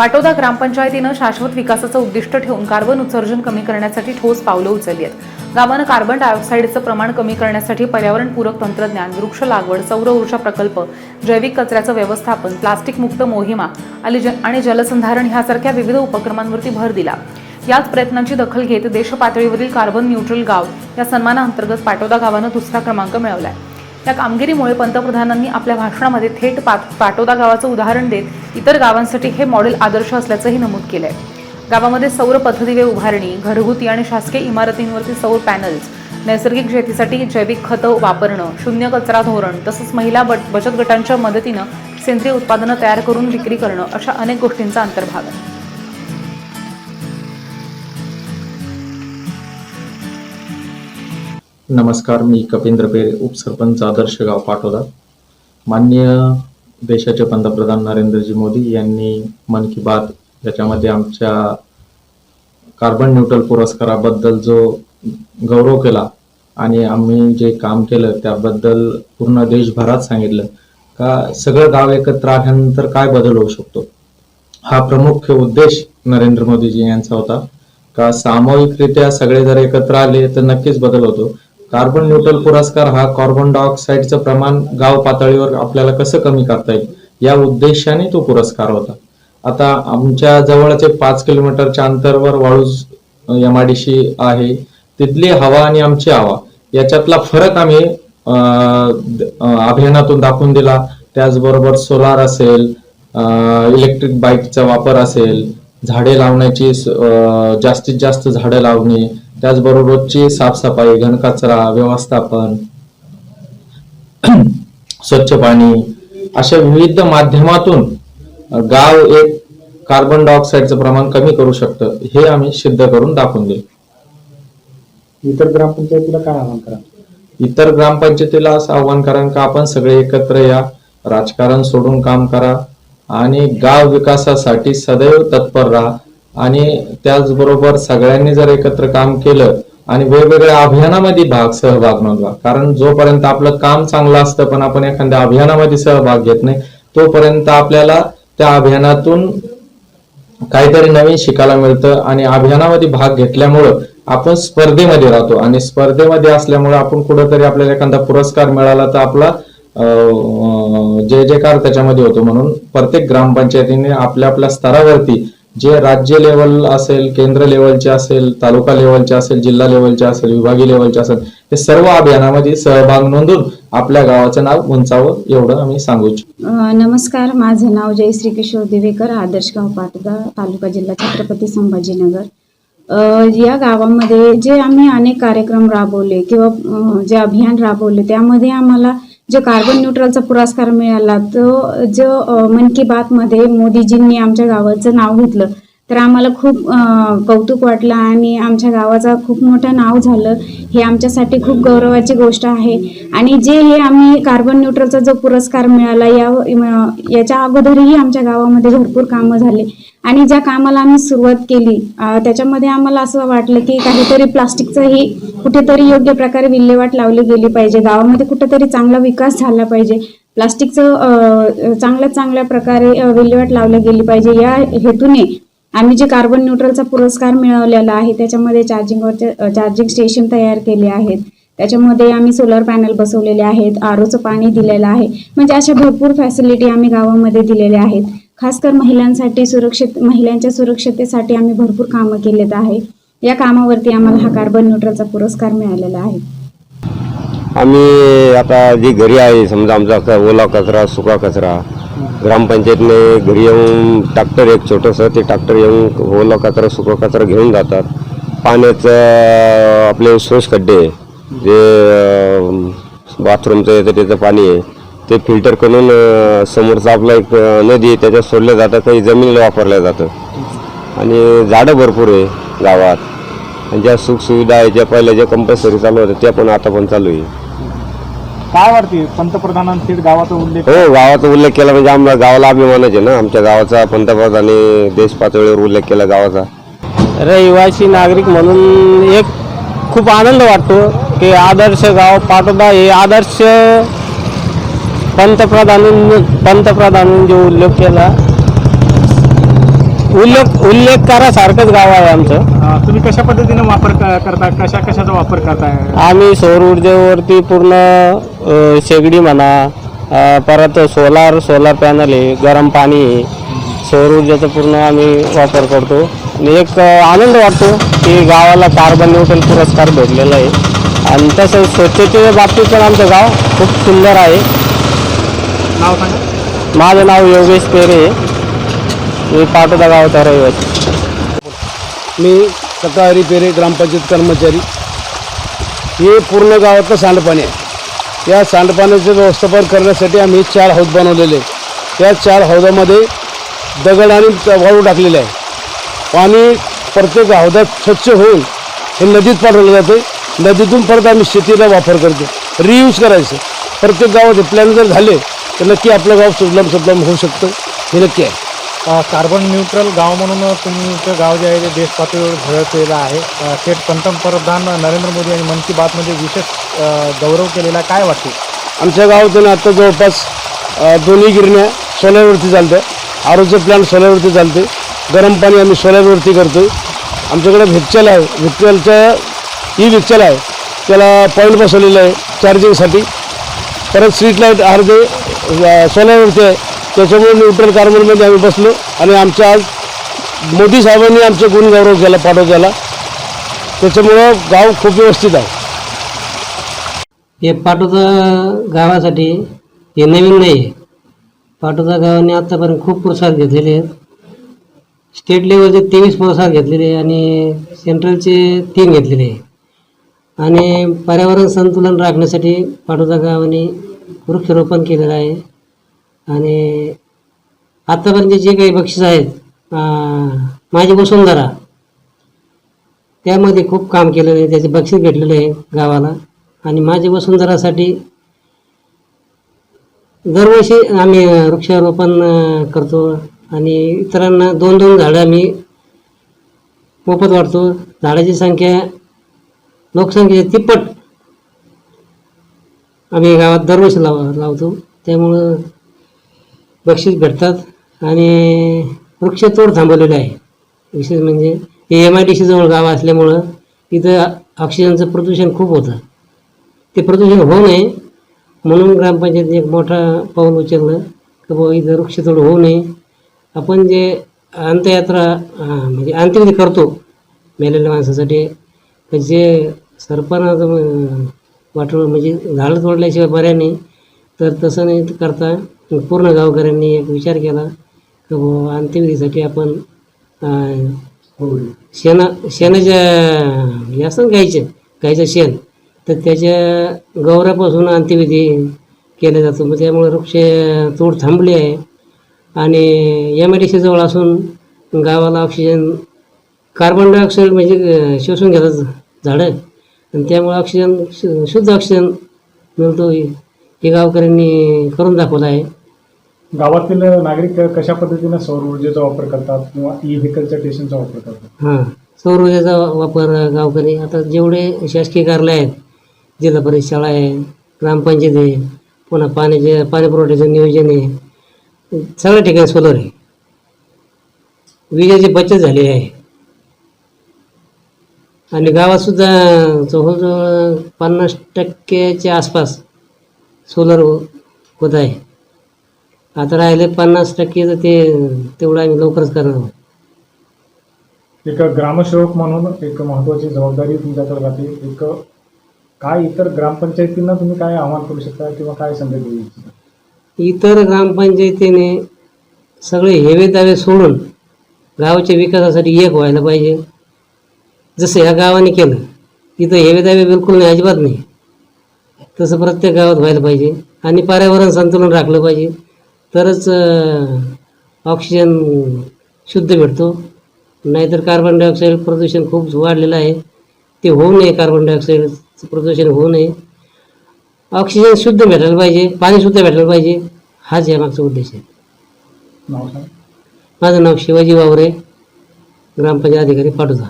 पाटोदा ग्रामपंचायतीनं शाश्वत विकासाचं उद्दिष्ट ठेवून कार्बन उत्सर्जन कमी करण्यासाठी ठोस पावलं उचलली आहेत. गावानं कार्बन डायऑक्साईडचं प्रमाण कमी करण्यासाठी पर्यावरणपूरक तंत्रज्ञान वृक्ष लागवड सौर ऊर्जा प्रकल्प जैविक कचऱ्याचं व्यवस्थापन प्लास्टिक मुक्त मोहिमा आणि आणि जलसंधारण ह्यासारख्या विविध उपक्रमांवरती भर दिला. याच प्रयत्नांची दखल घेत देश पातळीवरील कार्बन न्यूट्रल गाव या सन्मानाअंतर्गत पाटोदा गावानं दुसरा क्रमांक मिळवलाय. या कामगिरीमुळे पंतप्रधानांनी आपल्या भाषणामध्ये थेट पाट पाटोदा गावाचं उदाहरण देत इतर गावांसाठी हे मॉडेल आदर्श असल्याचंही नमूद केलं आहे गावामध्ये सौर पथदिवे उभारणी घरगुती आणि शासकीय इमारतींवरती सौर पॅनल्स नैसर्गिक शेतीसाठी जैविक खतं वापरणं शून्य कचरा धोरण तसंच महिला बट- बचत गटांच्या मदतीनं सेंद्रिय उत्पादनं तयार करून विक्री करणं अशा अनेक गोष्टींचा अंतर्भाग आहे. नमस्कार मी कपिंद्र पेरे उपसरपंच आदर्श गाव पाटोदा. माननीय देशाचे पंतप्रधान नरेंद्रजी मोदी यांनी मन की बात याच्यामध्ये आमच्या कार्बन न्यूट्रल पुरस्काराबद्दल जो गौरव केला आणि आम्ही जे काम केलं त्याबद्दल पूर्ण देशभरात सांगितलं का सगळं गाव एकत्र आल्यानंतर काय बदल होऊ शकतो? हा प्रमुख उद्देश नरेंद्र मोदीजी यांचा होता. का सामूहिकरित्या सगळे जर एकत्र आले तर नक्कीच बदल होतो. कार्बन न्यूट्रल पुरस्कार हा कार्बन डायऑक्साईडचं प्रमाण गाव पातळीवर आपल्याला कसं कमी करता येईल? या उद्देशाने तो पुरस्कार होता. आता आमच्या जवळचे पाच किलोमीटरच्या अंतरवर वाळूज एमआयडीसी आहे. तिथली हवा आणि आमची हवा याच्यातला फरक आम्ही अभियानातून दाखवून दिला. त्याचबरोबर सोलार असेल इलेक्ट्रिक बाईकचा वापर असेल झाडे लावण्याची जास्तीत जास्त झाडे लावणे त्याचबरोबर रोजची साफसफाई घनकचरा व्यवस्थापन स्वच्छ पाणी अशा विविध माध्यमातून गाव एक कार्बन डायऑक्साईडचं प्रमाण कमी करू शकतं हे आम्ही सिद्ध करून दाखवून दिलं इतर ग्रामपंचायतीला काय आवाहन करा इतर ग्रामपंचायतीला असं आव्हान करा का आपण सगळे एकत्र या राजकारण सोडून काम करा आणि गाव विकासासाठी सदैव तत्पर राहा आणि त्याचबरोबर सगळ्यांनी जर एकत्र काम केलं आणि वेगवेगळ्या अभियानामध्ये भाग सहभाग नोंदवा. कारण जोपर्यंत आपलं काम चांगलं असतं पण आपण एखाद्या अभियानामध्ये सहभाग घेत नाही तोपर्यंत आपल्याला त्या अभियानातून काहीतरी नवीन शिकायला मिळतं आणि अभियानामध्ये भाग घेतल्यामुळं आपण स्पर्धेमध्ये राहतो. आणि स्पर्धेमध्ये असल्यामुळे आपण कुठंतरी आपल्याला एखादा पुरस्कार मिळाला तर आपला अं, जय जयकार त्याच्यामध्ये होतो म्हणून प्रत्येक ग्रामपंचायतीने आपल्या आपल्या स्तरावरती जे राज्य लेवल असेल केंद्र लेवलचे असेल तालुका लेवलचे असेल जिल्हा लेवलचे असेल विभागीय लेवलचे असेल हे सर्व अभियानामध्ये सहभाग नोंदून आपल्या गावाचं नाव उंचावं एवढं आम्ही सांगू इच्छितो. नमस्कार. माझं नाव जयश्री किशोर दिवेकर आदर्शगाव पाटगा तालुका जिल्हा छत्रपती संभाजीनगर. या गावामध्ये जे आम्ही अनेक कार्यक्रम राबवले किंवा जे अभियान राबवले त्यामध्ये आम्हाला जो कार्बन न्यूट्रलचा पुरस्कार मिळाला तो जो मन की बातमध्ये मोदीजींनी आमच्या गावाचं नाव घेतलं तर आम्हाला खूप कौतुक वाटलं आणि आमच्या गावाचा खूप मोठं नाव झालं. हे आमच्यासाठी खूप गौरवाची गोष्ट आहे. आणि जे हे आम्ही कार्बन न्यूट्रलचा जो पुरस्कार मिळाला या याच्या अगोदरही आमच्या गावामध्ये भरपूर कामं झाले. आणि ज्या कामाला आम्ही सुरुवात केली त्याच्यामध्ये आम्हाला असं वाटलं की काहीतरी प्लास्टिकचंही कुठेतरी योग्य प्रकारे विल्हेवाट लावली गेली पाहिजे. गावामध्ये कुठेतरी चांगला विकास झाला पाहिजे. प्लास्टिकचं चांगल्या चांगल्या प्रकारे विल्हेवाट लावली गेली पाहिजे. या हेतूने आम्ही जे कार्बन न्यूट्रलचा पुरस्कार मिळवलेला आहे त्याच्यामध्ये चार्जिंगवरचे चार्जिंग स्टेशन तयार केले आहेत. त्याच्यामध्ये आम्ही सोलर पॅनल बसवलेले आहेत आरोचं पाणी दिलेलं आहे. म्हणजे अशा भरपूर फॅसिलिटी आम्ही गावामध्ये दिलेल्या आहेत. खास कर महिलांसाठी सुरक्षित महिलांच्या सुरक्षतेसाठी आम्ही भरपूर कामं केलेत आहे. या कामावरती आम्हाला हा कार्बन न्यूट्रलचा पुरस्कार मिळालेला आहे. आम्ही आता जे घरी आहे समजा आमचा ओला कचरा सुका कचरा ग्रामपंचायतने घरी येऊन ट्रॅक्टर एक छोटंसं ते ट्रॅक्टर येऊन ओला कचरा सुका कचरा घेऊन जातात. पाण्याचं आपले सोस खड्डे जे बाथरूमचं येतं त्याचं पाणी आहे. ते फिल्टर करून समोरचं आपलं एक नदी आहे त्याच्यात सोडलं जातं काही जमिनीला वापरलं जातं. आणि झाडं भरपूर आहे गावात. आणि ज्या सुखसुविधा आहे ज्या पहिल्या ज्या कंपल्सरी चालू होत्या त्या पण आता पण चालू आहे. काय वाटते? पंतप्रधानांनी थेट गावाचा उल्लेख हो गावाचा उल्लेख केला म्हणजे आमच्या गावाला अभिमानच आहे ना. आमच्या गावाचा पंतप्रधानांनी देश पातळीवर उल्लेख केला गावाचा. रहिवासी नागरिक म्हणून एक खूप आनंद वाटतो की आदर्श गाव पाटोदा हे आदर्श पंतप्रधानांनी पंतप्रधानांनी जो उल्लेख केला. उल्लेख उल्लेख करासारखंच गाव आहे आमचं. अं, तुम्ही कशा पद्धतीने वापर क- करता कशा कशाचा वापर करताय? आम्ही सौर ऊर्जेवरती पूर्ण अ, शेगडी म्हणा अ, परत सोलार सोलार पॅनल आहे गरम पाणी आहे. सौर ऊर्जेचा पूर्ण आम्ही वापर करतो. आणि एक अ, आनंद वाटतो की गावाला कार्बन न्यूट्रल पुरस्कार भेटलेला आहे. आणि तसं स्वच्छतेच्या बाबतीत पण आमचं गाव खूप सुंदर आहे. नाव सांगा. माझं नाव योगेश पेरे आहे. मी पाटोदा गावाचा रहिवासी मी सकाळी पेरे ग्रामपंचायत कर्मचारी. हे पूर्ण गावातलं सांडपाणी आहे. या सांडपाण्याचं व्यवस्थापन करण्यासाठी आम्ही चार हौद बनवलेले त्या चार हौदामध्ये दगड आणि वाळू टाकलेले आहे. पाणी प्रत्येक हौदात स्वच्छ होऊन हे नदीत पाठवलं जाते नदीतून परत आम्ही शेतीला वापर करतो रियूज करायचं. प्रत्येक गावात प्लॅन जर झाले तर नक्की आपलं गाव सुजलाम सुफलाम होऊ शकतं. हे नक्की आहे. कार्बन न्यूट्रल गाव म्हणून तुमचं गाव जे आहे ते देश पातळीवर झळकलेलं आहे. थेट पंतप्रधान नरेंद्र मोदी यांनी मन की बातमध्ये विशेष गौरव केलेला काय वाटते? आमच्या गावातून आता जवळपास दोन्ही गिरण्या सोलरवरती चालते. आरोग्य प्लॅन सोलरवरती चालते. गरम पाणी आम्ही सोलरवरती करतो आमच्याकडे व्हिक्चल आहे. व्हिक्चलचं ई व्हिक्चल आहे. त्याला पॉईंट बसवलेलं आहे चार्जिंगसाठी परत स्ट्रीट लाइट अर्धे सोलरवरती आहे. त्याच्यामुळे न्यूट्रल कार्बनमध्ये आम्ही बसलो आणि आमच्या आज मोदी साहेबांनी आमचे गुणगौरव केला पाठवत्याला त्याच्यामुळं गाव खूप व्यवस्थित आहे. हे पाटोदा गावासाठी हे नवीन नाही आहे. पाटोदा गावाने आत्तापर्यंत खूप पुरस्कार घेतलेले आहेत. स्टेट लेवलचे तेवीस पुरस्कार घेतलेले आहे आणि सेंट्रलचे तीन घेतलेले आहे आणि पर्यावरण संतुलन राखण्यासाठी पाटोदा गावाने वृक्षारोपण केलेलं आहे. आणि आत्तापर्यंत म्हणजे जे काही बक्षीस आहेत माझी वसुंधरा त्यामध्ये खूप काम केलेलं आहे त्याचे बक्षीस भेटलेलं आहे गावाला. आणि माझ्या वसुंधरासाठी दरवर्षी आम्ही वृक्षारोपण करतो आणि इतरांना दोन दोन झाडं आम्ही मोफत वाटतो झाडाची संख्या लोकसंख्येच्या तिप्पट आम्ही गावात दरवर्षी लाव लावतो. त्यामुळं बक्षीस भेटतात आणि वृक्षतोड थांबवलेली आहे. विशेष म्हणजे हे एम आय डी सी जवळ गाव असल्यामुळं इथं ऑक्सिजनचं प्रदूषण खूप होतं. ते प्रदूषण होऊ नये म्हणून ग्रामपंचायतीने एक मोठा पाऊल उचललं की बाबा इथं वृक्षतोड होऊ नये. आपण जे अंत्ययात्रा म्हणजे अंत्यविधी करतो मेलेल्या माणसासाठी तर जे सरपणाचं वाटलं म्हणजे झाडं तोडल्याशिवाय पर्याय नाही. तर तसं नाही करता पूर्ण गावकऱ्यांनी एक विचार केला की बाबा आपण शेणा शेणाच्या हे असतं गायचं गाईचं शेण तर त्याच्या गौऱ्यापासून अंत्यविधी केला जातो. मग त्यामुळे वृक्ष तोड थांबली आहे. आणि एम आय डी सीजवळ असून गावाला ऑक्सिजन कार्बन डायऑक्साईड म्हणजे शोषून घेतात झाडं. आणि त्यामुळे ऑक्सिजन शु- शुद्ध ऑक्सिजन मिळतो हे गावकऱ्यांनी करून दाखवलं आहे. गावातील नागरिक कशा पद्धतीने सौर ऊर्जेचा वापर करतात किंवा ई व्हेकलच्या स्टेशनचा वापर करतात? हां. सौर ऊर्जेचा वापर गावकरी आता जेवढे शासकीय कार्यालय आहेत जिल्हा परिषद शाळा आहे ग्रामपंचायत आहे पुन्हा पाण्याचे पाणी पुरवठ्याचं नियोजन आहे सगळ्या ठिकाणी सोलर आहे. विजेची बचत झाली आहे. आणि गावातसुद्धा जवळजवळ पन्नास टक्क्याच्या आसपास सोलर होत आहे. आता राहिले पन्नास टक्के तर ते तेवढं आम्ही लवकरच करणार आहोत. एक ग्रामसेवक म्हणून एक महत्वाची जबाबदारी तुमच्याकडे राहते. एक काय इतर ग्रामपंचायतींना तुम्ही काय आव्हान करू शकता किंवा काय संदेश देऊ इच्छिता इतर ग्रामपंचायतीने सगळे हेवे दावे सोडून गावाच्या विकासासाठी एक व्हायला पाहिजे. जसं ह्या गावाने केलं इथं हेवे दावे बिलकुल नाही अजिबात नाही. तसं प्रत्येक गावात व्हायला पाहिजे. आणि पर्यावरण संतुलन राखलं पाहिजे. तरच ऑक्सिजन शुद्ध भेटतो. नाहीतर कार्बन डायऑक्साईड प्रदूषण खूप वाढलेलं आहे. ते होऊ नये कार्बन डायऑक्साईडचं प्रदूषण होऊ नये. ऑक्सिजन शुद्ध भेटायला पाहिजे पाणी शुद्ध भेटायला पाहिजे. हाच यामागचा उद्देश आहे. माझं नाव शिवाजी वावरे. ग्रामपंचायत अधिकारी पाटोदा.